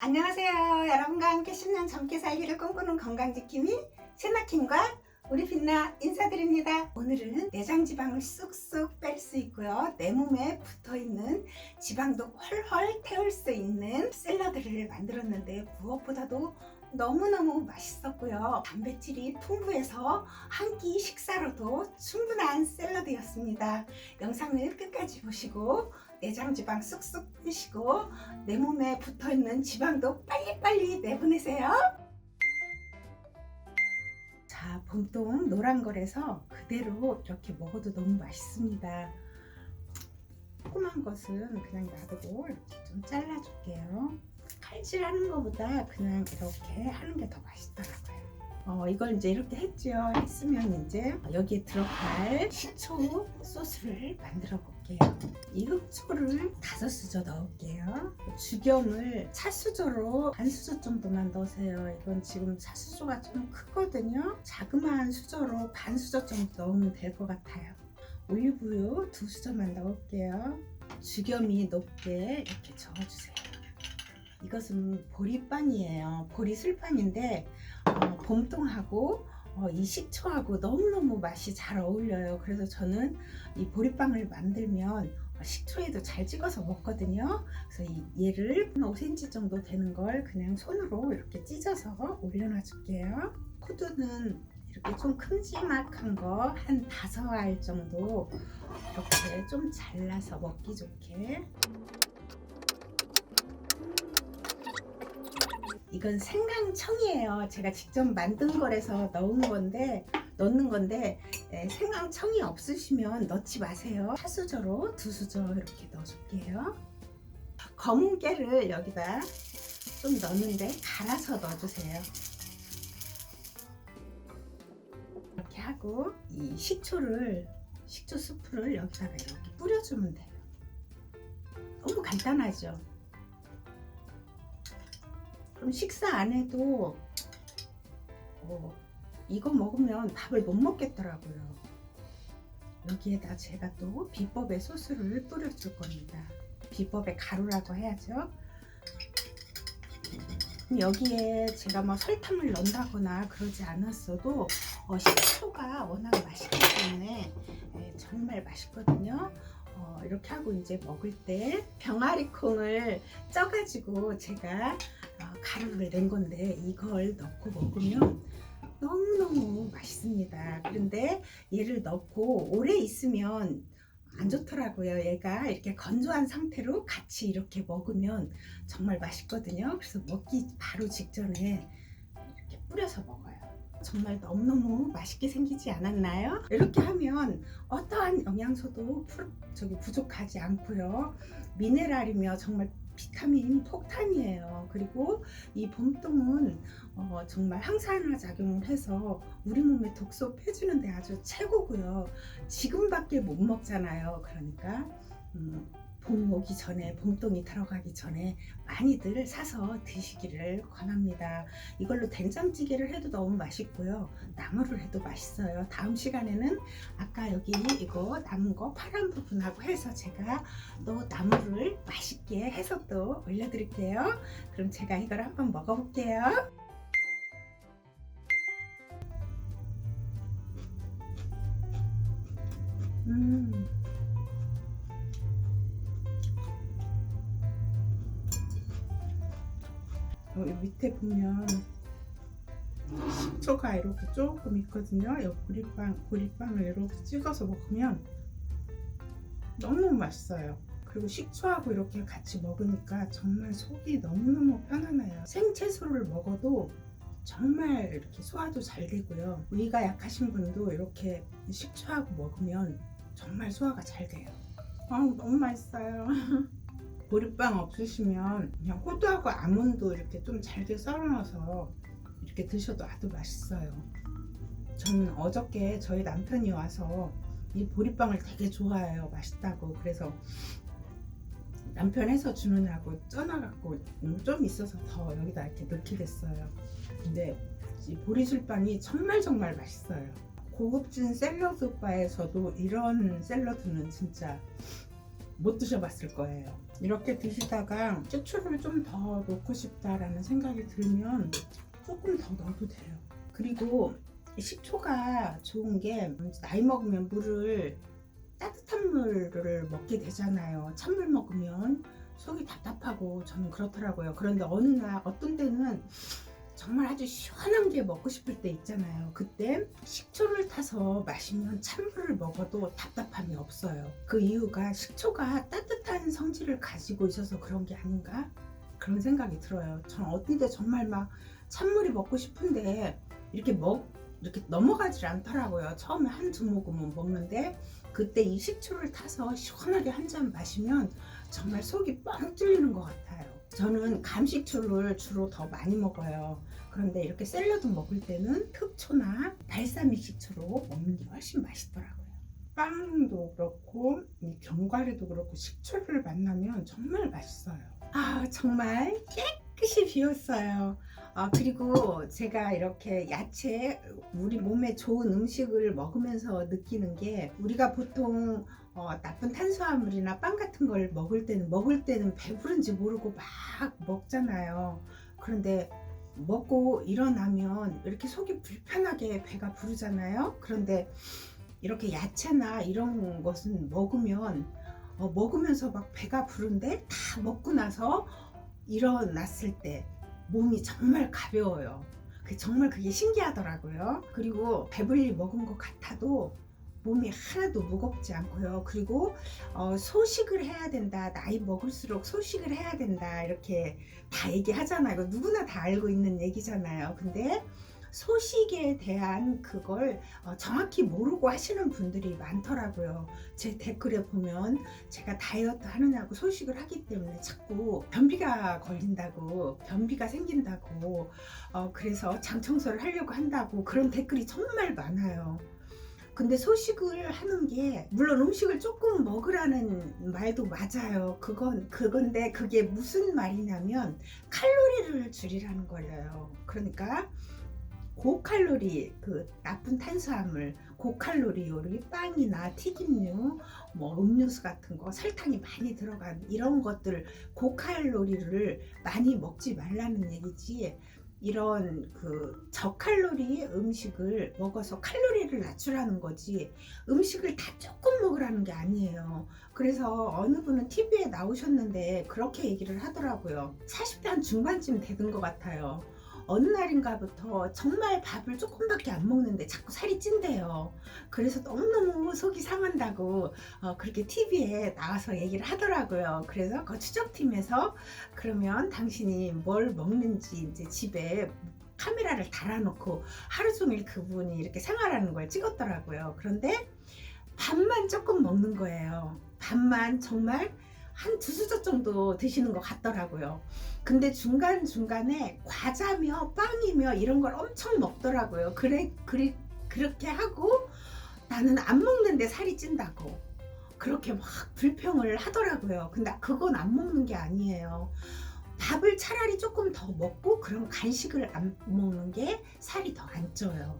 안녕하세요. 여러분과 함께 10년 젊게 살기를 꿈꾸는 건강지킴이 세나킴과 우리 빛나 인사드립니다. 오늘은 내장 지방을 쑥쑥 뺄 수 있고요. 내 몸에 붙어 있는 지방도 헐헐 태울 수 있는 샐러드를 만들었는데 무엇보다도 너무너무 맛있었고요. 단백질이 풍부해서 한 끼 식사로도 충분한 샐러드였습니다. 영상을 끝까지 보시고 내장 지방 쑥쑥 빼시고 내 몸에 붙어 있는 지방도 빨리빨리 내보내세요. 자, 봄동 노란 거라서 그대로 이렇게 먹어도 너무 맛있습니다. 조그만 것은 그냥 놔두고 이렇게 좀 잘라줄게요. 칼질하는 것보다 그냥 이렇게 하는 게 더 맛있더라고요. 어, 이걸 이제 이렇게 했죠. 했으면 이제 여기에 들어갈 식초 소스를 만들어 볼게요. 이 흑초를 다섯 수저 넣을게요. 죽염을 차수저로 반 수저 정도만 넣으세요. 이건 지금 차수저가 좀 크거든요. 자그마한 수저로 반 수저 정도 넣으면 될 것 같아요. 올리브유 두 수저만 넣을게요. 죽염이 높게 이렇게 저어주세요. 이것은 보리빵이에요. 보리 술빵인데 어, 봄동하고 어, 이 식초하고 너무너무 맛이 잘 어울려요. 그래서 저는 이 보리빵을 만들면 어, 식초에도 잘 찍어서 먹거든요. 그래서 이, 얘를 5cm 정도 되는 걸 그냥 손으로 이렇게 찢어서 올려놔 줄게요. 호두는 이렇게 좀 큼지막한 거 한 다섯 알 정도 이렇게 좀 잘라서 먹기 좋게 이건 생강청이에요. 제가 직접 만든 거라서 넣은 건데 넣는 건데 예, 생강청이 없으시면 넣지 마세요. 차수저로 두 수저 이렇게 넣어줄게요. 검은 깨를 여기다 좀 넣는데 갈아서 넣어주세요. 이렇게 하고 이 식초를 식초 스프를 여기다가 이렇게 뿌려주면 돼요. 너무 간단하죠. 그럼 식사 안 해도 어, 이거 먹으면 밥을 못 먹겠더라고요. 여기에다 제가 또 비법의 소스를 뿌려줄 겁니다. 비법의 가루라고 해야죠. 여기에 제가 뭐 설탕을 넣는다거나 그러지 않았어도 어, 식초가 워낙 맛있기 때문에 예, 정말 맛있거든요. 어, 이렇게 하고 이제 먹을 때 병아리 콩을 쪄가지고 제가 어, 가루를 낸 건데 이걸 넣고 먹으면 너무너무 맛있습니다. 그런데 얘를 넣고 오래 있으면 안 좋더라고요. 얘가 이렇게 건조한 상태로 같이 이렇게 먹으면 정말 맛있거든요. 그래서 먹기 바로 직전에 이렇게 뿌려서 먹어요. 정말 너무너무 맛있게 생기지 않았나요? 이렇게 하면 어떠한 영양소도 풀- 저기 부족하지 않고요. 미네랄이며 정말 비타민 폭탄이에요. 그리고 이 봄동은 어, 정말 항산화 작용을 해서 우리 몸에 독소 빼주는데 아주 최고고요. 지금밖에 못 먹잖아요. 그러니까 음, 봄 오기 전에 봄동이 들어가기 전에 많이들 사서 드시기를 권합니다. 이걸로 된장찌개를 해도 너무 맛있고요. 나물을 해도 맛있어요. 다음 시간에는 아까 여기 이거 남은 거 파란 부분하고 해서 제가 또 나물을 맛있게 해서 또 올려드릴게요. 그럼 제가 이걸 한번 먹어볼게요. 음. 여기 밑에 보면 식초가 이렇게 조금 있거든요. 이 보리빵, 보리빵을 이렇게 찍어서 먹으면 너무 맛있어요. 그리고 식초하고 이렇게 같이 먹으니까 정말 속이 너무너무 편안해요. 생채소를 먹어도 정말 이렇게 소화도 잘 되고요. 위가 약하신 분도 이렇게 식초하고 먹으면 정말 소화가 잘 돼요. 아 너무 맛있어요. 보리빵 없으시면 그냥 호두하고 아몬드 이렇게 좀 잘게 썰어놔서 이렇게 드셔도 아주 맛있어요. 저는 어저께 저희 남편이 와서 이 보리빵을 되게 좋아해요. 맛있다고. 그래서 남편 해서 주느냐고 쪄놔갖고 좀 있어서 더 여기다 이렇게 넣게 됐어요. 근데 이 보리술빵이 정말 정말 맛있어요. 고급진 샐러드 바에서도 이런 샐러드는 진짜 못 드셔봤을 거예요. 이렇게 드시다가 식초를 좀 더 넣고 싶다라는 생각이 들면 조금 더 넣어도 돼요. 그리고 이 식초가 좋은 게 나이 먹으면 물을 따뜻한 물을 먹게 되잖아요. 찬물 먹으면 속이 답답하고 저는 그렇더라고요. 그런데 어느 날 어떤 때는 정말 아주 시원한 게 먹고 싶을 때 있잖아요. 그때 식초를 타서 마시면 찬물을 먹어도 답답함이 없어요. 그 이유가 식초가 따뜻한 성질을 가지고 있어서 그런 게 아닌가? 그런 생각이 들어요. 저는 어떤 때 정말 막 찬물이 먹고 싶은데 이렇게 먹 이렇게 넘어가질 않더라고요. 처음에 한 두 모금은 먹는데 그때 이 식초를 타서 시원하게 한 잔 마시면 정말 속이 뻥 뚫리는 것 같아요. 저는 감식초를 주로 더 많이 먹어요. 그런데 이렇게 샐러드 먹을 때는 흑초나 발사믹 식초로 먹는 게 훨씬 맛있더라고요. 빵도 그렇고 이 견과류도 그렇고 식초를 만나면 정말 맛있어요. 아 정말 깨끗이 비웠어요. 아, 그리고 제가 이렇게 야채, 우리 몸에 좋은 음식을 먹으면서 느끼는 게 우리가 보통 어, 나쁜 탄수화물이나 빵 같은 걸 먹을 때는 먹을 때는 배부른지 모르고 막 먹잖아요. 그런데 먹고 일어나면 이렇게 속이 불편하게 배가 부르잖아요. 그런데 이렇게 야채나 이런 것은 먹으면 어, 먹으면서 막 배가 부른데 다 먹고 나서 일어났을 때 몸이 정말 가벼워요. 그 정말 그게 신기하더라고요. 그리고 배불리 먹은 것 같아도 몸이 하나도 무겁지 않고요. 그리고 어, 소식을 해야 된다. 나이 먹을수록 소식을 해야 된다. 이렇게 다 얘기하잖아요. 이거 누구나 다 알고 있는 얘기잖아요. 근데 소식에 대한 그걸 어, 정확히 모르고 하시는 분들이 많더라고요. 제 댓글에 보면 제가 다이어트 하느냐고 소식을 하기 때문에 자꾸 변비가 걸린다고, 변비가 생긴다고, 어, 그래서 장 청소를 하려고 한다고 그런 댓글이 정말 많아요. 근데 소식을 하는 게 물론 음식을 조금 먹으라는 말도 맞아요. 그건 그건데 그게 무슨 말이냐면 칼로리를 줄이라는 거예요. 그러니까 고칼로리 그 나쁜 탄수화물 고칼로리 요리 빵이나 튀김류 뭐 음료수 같은 거 설탕이 많이 들어간 이런 것들 고칼로리를 많이 먹지 말라는 얘기지 이런 그 저칼로리 음식을 먹어서 칼로리를 낮추라는 거지 음식을 다 조금 먹으라는 게 아니에요. 그래서 어느 분은 TV에 나오셨는데 그렇게 얘기를 하더라고요. 40대 한 중반쯤 되는 것 같아요. 어느 날인가부터 정말 밥을 조금밖에 안 먹는데 자꾸 살이 찐대요. 그래서 너무너무 속이 상한다고 어, 그렇게 TV에 나와서 얘기를 하더라고요. 그래서 그 추적팀에서 그러면 당신이 뭘 먹는지 이제 집에 카메라를 달아놓고 하루 종일 그분이 이렇게 생활하는 걸 찍었더라고요. 그런데 밥만 조금 먹는 거예요. 밥만 정말 한 두 수저 정도 드시는 것 같더라고요. 근데 중간중간에 과자며 빵이며 이런 걸 엄청 먹더라고요. 그래, 그래, 그렇게 하고 나는 안 먹는데 살이 찐다고. 그렇게 막 불평을 하더라고요. 근데 그건 안 먹는 게 아니에요. 밥을 차라리 조금 더 먹고 그럼 간식을 안 먹는 게 살이 더 안 쪄요.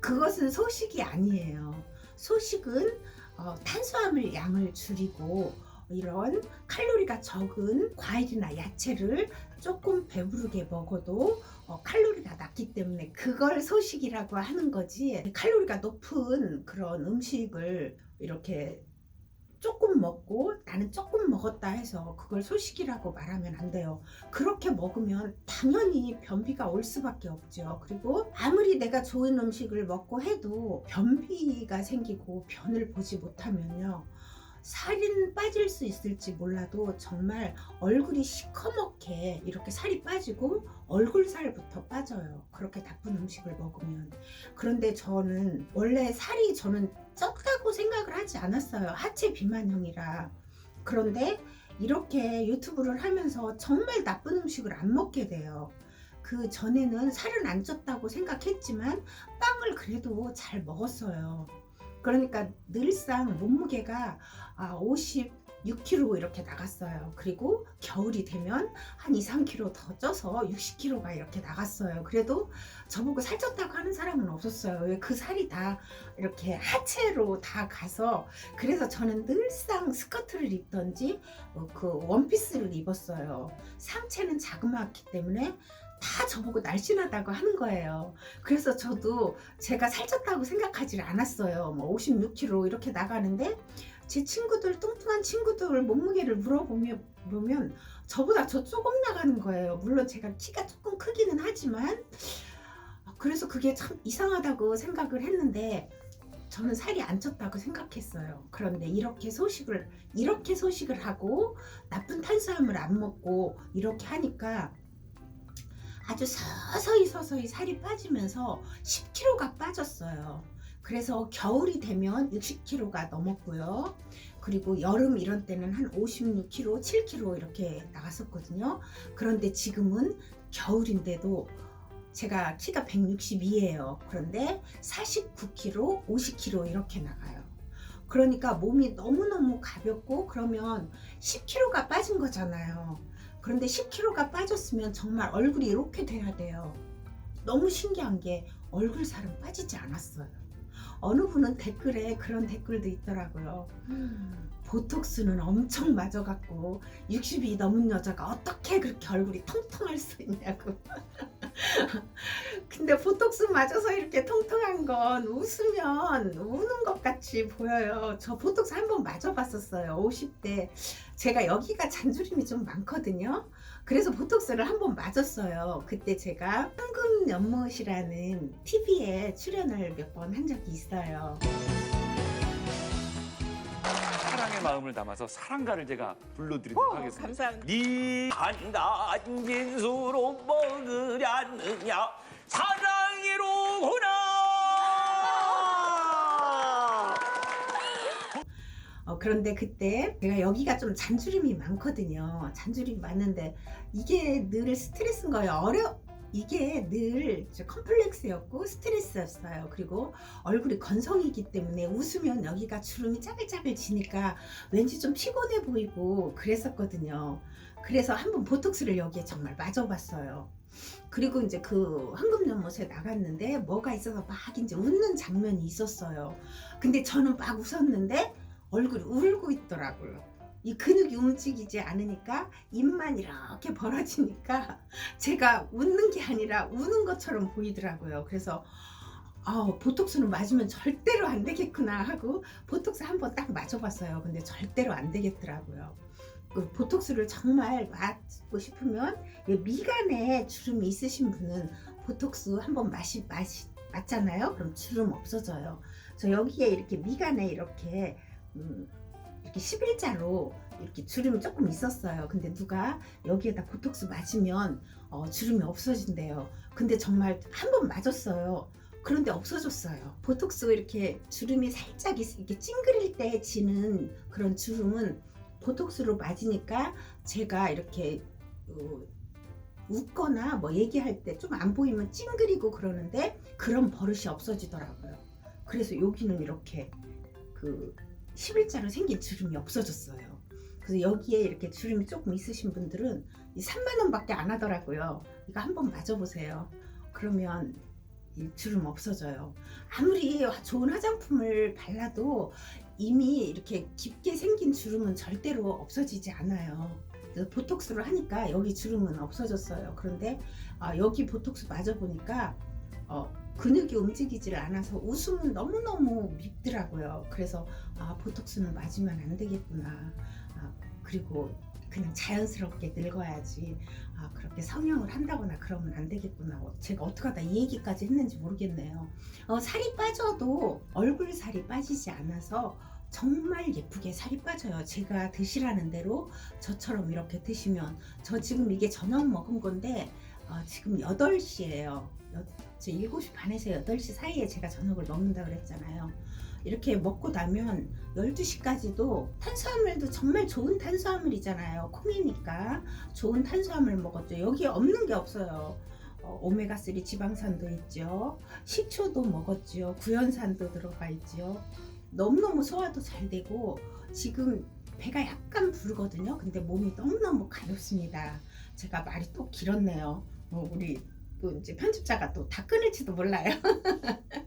그것은 소식이 아니에요. 소식은 어, 탄수화물 양을 줄이고 이런 칼로리가 적은 과일이나 야채를 조금 배부르게 먹어도 어, 칼로리가 낮기 때문에 그걸 소식이라고 하는 거지 칼로리가 높은 그런 음식을 이렇게 조금 먹고 나는 조금 먹었다 해서 그걸 소식이라고 말하면 안 돼요. 그렇게 먹으면 당연히 변비가 올 수밖에 없죠. 그리고 아무리 내가 좋은 음식을 먹고 해도 변비가 생기고 변을 보지 못하면요. 살은 빠질 수 있을지 몰라도 정말 얼굴이 시커멓게 이렇게 살이 빠지고 얼굴 살부터 빠져요. 그렇게 나쁜 음식을 먹으면. 그런데 저는 원래 살이 저는 쪘다고 생각을 하지 않았어요. 하체 비만형이라. 그런데 이렇게 유튜브를 하면서 정말 나쁜 음식을 안 먹게 돼요. 그 전에는 살은 안 쪘다고 생각했지만 빵을 그래도 잘 먹었어요. 그러니까 늘상 몸무게가 아, 50 6kg 이렇게 나갔어요. 그리고 겨울이 되면 한 2, 3kg 더 쪄서 60kg가 이렇게 나갔어요. 그래도 저보고 살쪘다고 하는 사람은 없었어요. 왜 그 살이 다 이렇게 하체로 다 가서 그래서 저는 늘상 스커트를 입던지 어, 그 원피스를 입었어요. 상체는 자그마했기 때문에 다 저보고 날씬하다고 하는 거예요. 그래서 저도 제가 살쪘다고 생각하지 않았어요. 뭐 56kg 이렇게 나가는데 제 친구들 뚱뚱한 친구들 몸무게를 물어보면 보면 저보다 저 조금 나가는 거예요. 물론 제가 키가 조금 크기는 하지만 그래서 그게 참 이상하다고 생각을 했는데 저는 살이 안 쪘다고 생각했어요. 그런데 이렇게 소식을 이렇게 소식을 하고 나쁜 탄수화물 안 먹고 이렇게 하니까 아주 서서히 서서히 살이 빠지면서 10kg가 빠졌어요. 그래서 겨울이 되면 60kg가 넘었고요. 그리고 여름 이런 때는 한 56kg, 7kg 이렇게 나갔었거든요. 그런데 지금은 겨울인데도 제가 키가 162예요. 그런데 49kg, 50kg 이렇게 나가요. 그러니까 몸이 너무너무 가볍고 그러면 10kg가 빠진 거잖아요. 그런데 10kg가 빠졌으면 정말 얼굴이 이렇게 돼야 돼요. 너무 신기한 게 얼굴 살은 빠지지 않았어요. 어느 분은 댓글에 그런 댓글도 있더라고요. 보톡스는 엄청 맞아갖고 60이 넘은 여자가 어떻게 그렇게 얼굴이 통통할 수 있냐고. 근데 보톡스 맞아서 이렇게 통통한 건 웃으면 우는 것 같이 보여요. 저 보톡스 한 번 맞아봤었어요. 50대. 제가 여기가 잔주림이 좀 많거든요. 그래서 보톡스를 한 번 맞았어요. 그때 제가 황금 연못이라는 TV에 출연을 몇 번 한 적이 있어요. 사랑의 마음을 담아서 사랑가를 제가 불러드리도록 하겠습니다. 감사합니다. 네 한간 빈수로 먹으려느냐 사랑이로구나 어, 그런데 그때 제가 여기가 좀 잔주림이 많거든요. 잔주림이 많은데 이게 늘 스트레스인 거예요. 어려 이게 늘저 컴플렉스였고 스트레스였어요. 그리고 얼굴이 건성이기 때문에 웃으면 여기가 주름이 짜글짜글 지니까 왠지 좀 피곤해 보이고 그랬었거든요. 그래서 한번 보톡스를 여기에 정말 맞아봤어요. 그리고 이제 그 황금연못에 나갔는데 뭐가 있어서 막 이제 웃는 장면이 있었어요. 근데 저는 막 웃었는데 얼굴이 울고 있더라고요. 이 근육이 움직이지 않으니까 입만 이렇게 벌어지니까 제가 웃는 게 아니라 우는 것처럼 보이더라고요. 그래서 아, 보톡스는 맞으면 절대로 안 되겠구나 하고 보톡스 한 번 딱 맞아봤어요. 근데 절대로 안 되겠더라고요. 그 보톡스를 정말 맞고 싶으면 이 미간에 주름이 있으신 분은 보톡스 한번 맞잖아요. 그럼 주름 없어져요. 저 여기에 이렇게 미간에 이렇게 음, 이렇게 11자로 이렇게 주름이 조금 있었어요. 근데 누가 여기에다 보톡스 맞으면 어, 주름이 없어진대요. 근데 정말 한 번 맞았어요. 그런데 없어졌어요. 보톡스 이렇게 주름이 살짝 있- 이렇게 찡그릴 때 지는 그런 주름은 보톡스로 맞으니까 제가 이렇게 어, 웃거나 뭐 얘기할 때 좀 안 보이면 찡그리고 그러는데 그런 버릇이 없어지더라고요. 그래서 여기는 이렇게 그 11자로 생긴 주름이 없어졌어요. 그래서 여기에 이렇게 주름이 조금 있으신 분들은 이 3만 원밖에 안 하더라고요. 이거 한번 맞아보세요. 그러면 이 주름 없어져요. 아무리 좋은 화장품을 발라도 이미 이렇게 깊게 생긴 주름은 절대로 없어지지 않아요. 보톡스를 하니까 여기 주름은 없어졌어요. 그런데 아, 여기 보톡스 맞아 보니까 어, 근육이 움직이질 않아서 웃음은 너무너무 밉더라고요. 그래서 아, 보톡스는 맞으면 안 되겠구나. 아, 그리고 그냥 자연스럽게 늙어야지. 아, 그렇게 성형을 한다거나 그러면 안 되겠구나. 어, 제가 어떻게 하다 이 얘기까지 했는지 모르겠네요. 어, 살이 빠져도 얼굴 살이 빠지지 않아서 정말 예쁘게 살이 빠져요. 제가 드시라는 대로 저처럼 이렇게 드시면 저 지금 이게 저녁 먹은 건데 어, 지금 8시예요. 제 7시 반에서 8시 사이에 제가 저녁을 먹는다 그랬잖아요. 이렇게 먹고 나면 12시까지도 탄수화물도 정말 좋은 탄수화물이잖아요. 콩이니까 좋은 탄수화물 먹었죠. 여기 없는 게 없어요. 어, 오메가3 지방산도 있죠. 식초도 먹었죠. 구연산도 들어가 있죠. 너무너무 소화도 잘 되고 지금 배가 약간 부르거든요. 근데 몸이 너무너무 가볍습니다. 제가 말이 또 길었네요. 어, 우리 또 이제 편집자가 또 다 끊을지도 몰라요.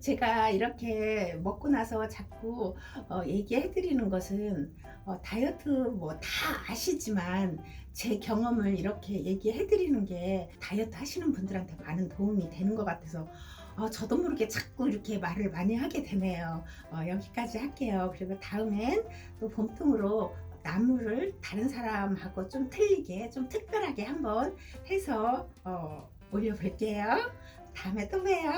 제가 이렇게 먹고 나서 자꾸 어, 얘기해 드리는 것은 어, 다이어트 뭐 다 아시지만 제 경험을 이렇게 얘기해 드리는 게 다이어트 하시는 분들한테 많은 도움이 되는 것 같아서 어, 저도 모르게 자꾸 이렇게 말을 많이 하게 되네요. 어, 여기까지 할게요. 그리고 다음엔 또 봄통으로 나무를 다른 사람하고 좀 틀리게 좀 특별하게 한번 해서 어, 올려볼게요. 다음에 또 봬요.